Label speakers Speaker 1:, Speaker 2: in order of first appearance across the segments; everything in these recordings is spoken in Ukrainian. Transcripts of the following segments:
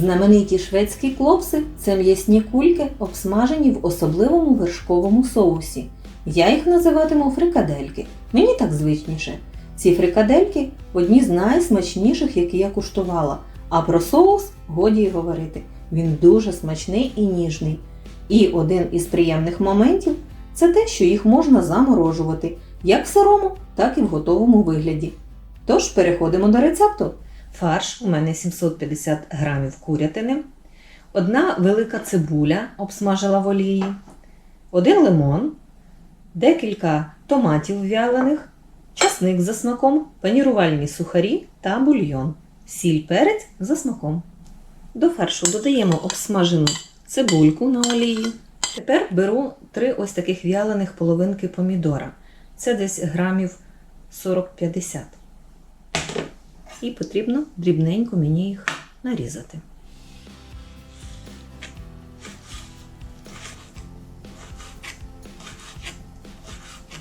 Speaker 1: Знамениті шведські клопси це м'ясні кульки, обсмажені в особливому вершковому соусі. Я їх називатиму фрикадельки. Мені так звичніше. Ці фрикадельки одні з найсмачніших, які я куштувала. А про соус годі й говорити. Він дуже смачний і ніжний. І один із приємних моментів це те, що їх можна заморожувати як в сирому, так і в готовому вигляді. Тож переходимо до рецепту. Фарш у мене 750 грамів курятини, одна велика цибуля обсмажила в олії, один лимон, декілька томатів вялених, часник за смаком, панірувальні сухарі та бульйон, сіль перець за смаком. До фаршу додаємо обсмажену цибульку на олії. Тепер беру три ось таких вялених половинки помідора. Це десь грамів 40-50. І потрібно дрібненько мені їх нарізати.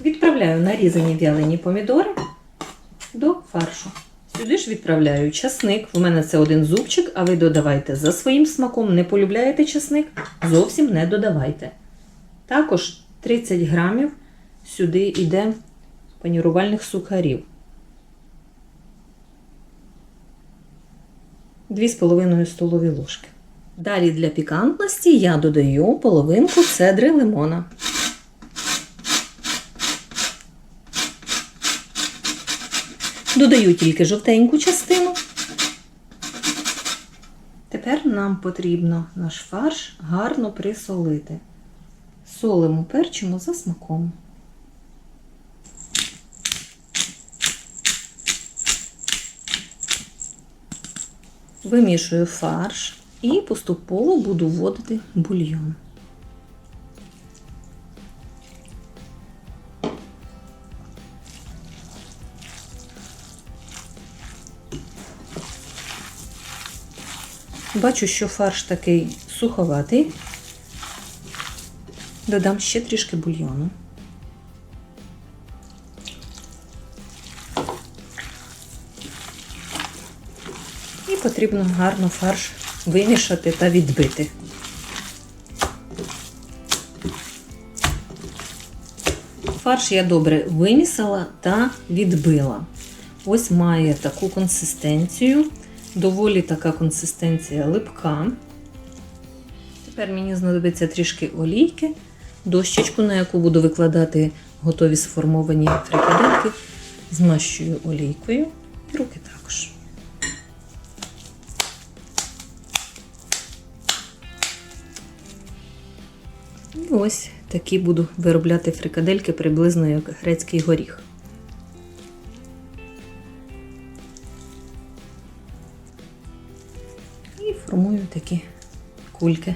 Speaker 1: Відправляю нарізані вялені помідори до фаршу. Сюди ж відправляю часник. У мене це один зубчик, а ви додавайте за своїм смаком. Не полюбляєте часник, зовсім не додавайте. Також 30 грамів сюди йде панірувальних сухарів. 2,5 столові ложки. Далі для пікантності я додаю половинку цедри лимона. Додаю тільки жовтеньку частину. Тепер нам потрібно наш фарш гарно присолити. Солимо перчимо за смаком. Вимішую фарш і поступово буду вводити бульйон. Бачу, що фарш такий суховатий. Додам ще трішки бульйону. Потрібно гарно фарш вимішати та відбити. Фарш я добре вимісила та відбила. Ось має таку консистенцію, доволі така консистенція липка. Тепер мені знадобиться трішки олійки, дощечку, на яку буду викладати готові сформовані фрикадельки, змащую олійкою і руки також. І ось такі буду виробляти фрикадельки приблизно як грецький горіх. І формую такі кульки.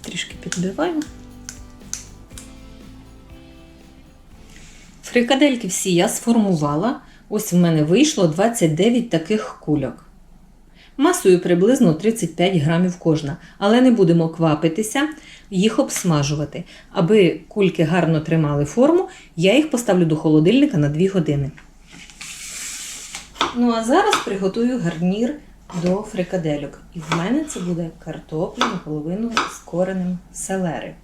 Speaker 1: Трішки підбиваю. Фрикадельки всі я сформувала. Ось в мене вийшло 29 таких кульок. Масою приблизно 35 грамів кожна, але не будемо квапитися, їх обсмажувати. Аби кульки гарно тримали форму, я їх поставлю до холодильника на 2 години. Ну а зараз приготую гарнір до фрикадельок. І в мене це буде картопля наполовину з коренем селери.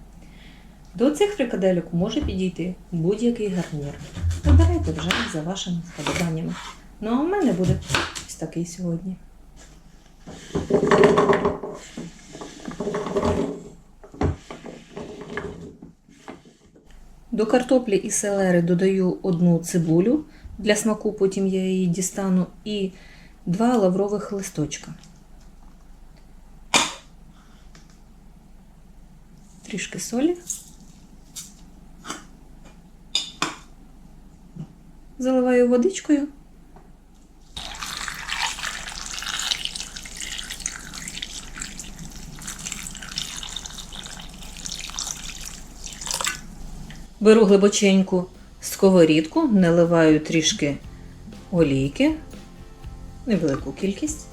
Speaker 1: До цих фрикадельок може підійти будь-який гарнір. Вибирайте вже за вашими вподобаннями. Ну а в мене буде ось такий сьогодні. До картоплі і селери додаю одну цибулю. Для смаку потім я її дістану і два лаврових листочка. Трішки солі. Заливаю водичкою. Беру глибоченьку сковорідку, наливаю трішки олійки, невелику кількість.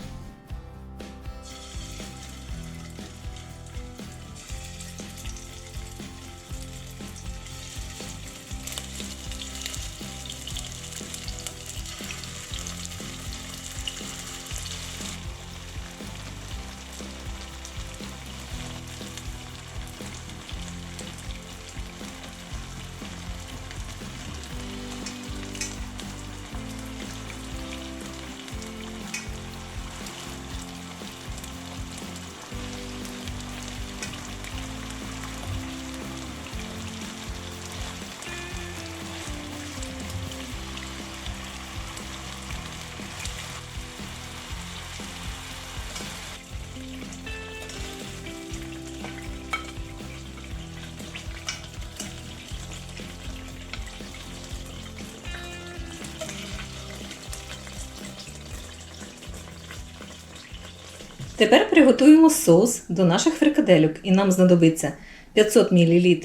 Speaker 1: Тепер приготуємо соус до наших фрикадельок і нам знадобиться 500 мл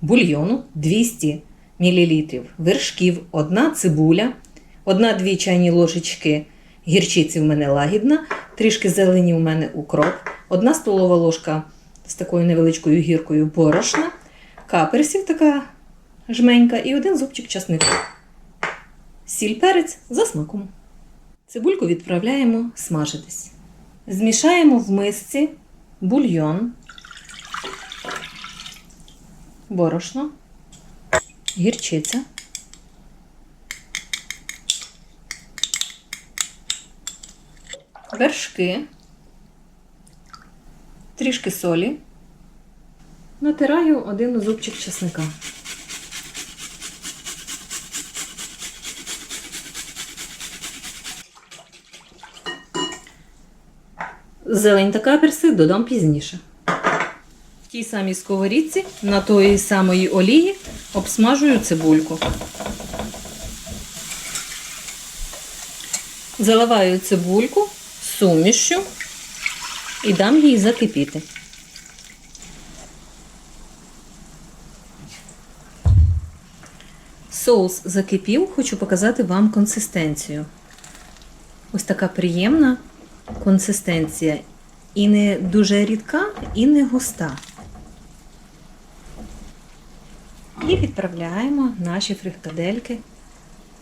Speaker 1: бульйону, 200 мл вершків, 1 цибуля, 1-2 чайні ложечки гірчиці в мене лагідна, трішки зелені у мене укроп, 1 столова ложка з такою невеличкою гіркою борошна, каперсів така жменька і один зубчик часнику. Сіль перець за смаком. Цибульку відправляємо смажитись. Змішаємо в мисці бульйон, борошно, гірчиця, вершки, трішки солі. Натираю один зубчик чесника. Зелень та каперси додам пізніше. В тій самій сковорідці на тої самої олії обсмажую цибульку. Заливаю цибульку сумішю і дам їй закипіти. Соус закипів, хочу показати вам консистенцію. Ось така приємна консистенція. І не дуже рідка, і не густа. І відправляємо наші фрикадельки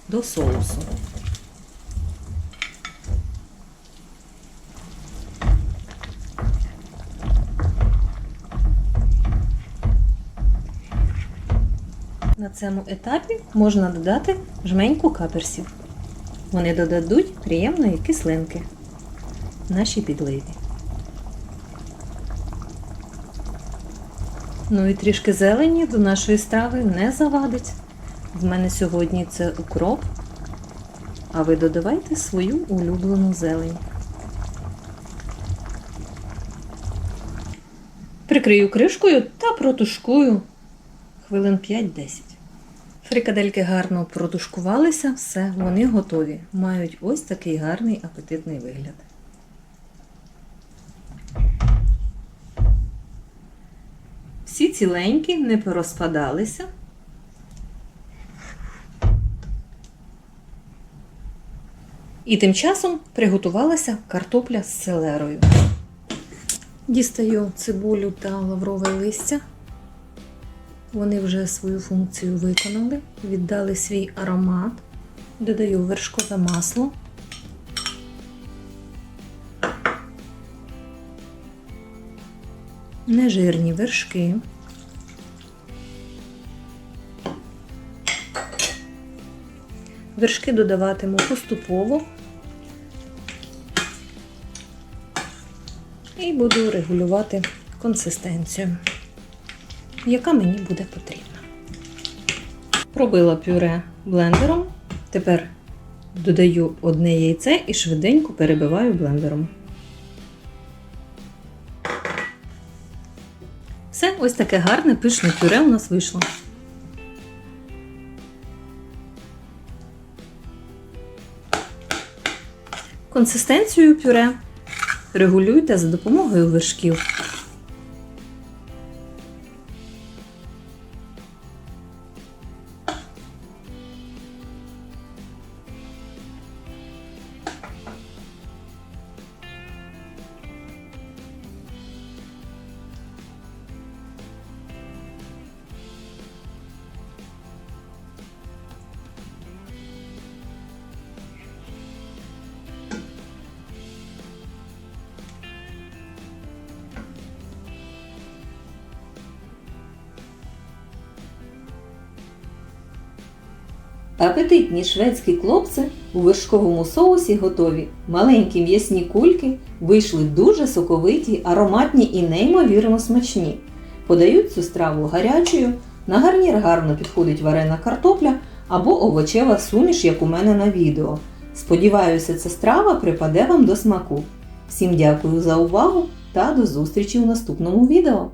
Speaker 1: до соусу. На цьому етапі можна додати жменьку каперсів. Вони додадуть приємної кислинки нашій підливі. Ну і трішки зелені до нашої страви не завадить. В мене сьогодні це укроп, а ви додавайте свою улюблену зелень. Прикрию кришкою та протушкую хвилин 5-10. Фрикадельки гарно протушкувалися, все, вони готові. Мають ось такий гарний апетитний вигляд. Всі ціленькі, не порозпадалися. І тим часом приготувалася картопля з селерою. Дістаю цибулю та лаврове листя. Вони вже свою функцію виконали, віддали свій аромат. Додаю вершкове масло. Нежирні вершки. Вершки додаватиму поступово і буду регулювати консистенцію яка мені буде потрібна. Пробила пюре блендером. Тепер додаю одне яйце і швиденько перебиваю блендером. Все, ось таке гарне пишне пюре у нас вийшло. Консистенцію пюре регулюйте за допомогою вершків. Апетитні шведські клопси у вершковому соусі готові. Маленькі м'ясні кульки вийшли дуже соковиті, ароматні і неймовірно смачні. Подають цю страву гарячою, на гарнір гарно підходить варена картопля або овочева суміш, як у мене на відео. Сподіваюся, ця страва припаде вам до смаку. Всім дякую за увагу та до зустрічі у наступному відео!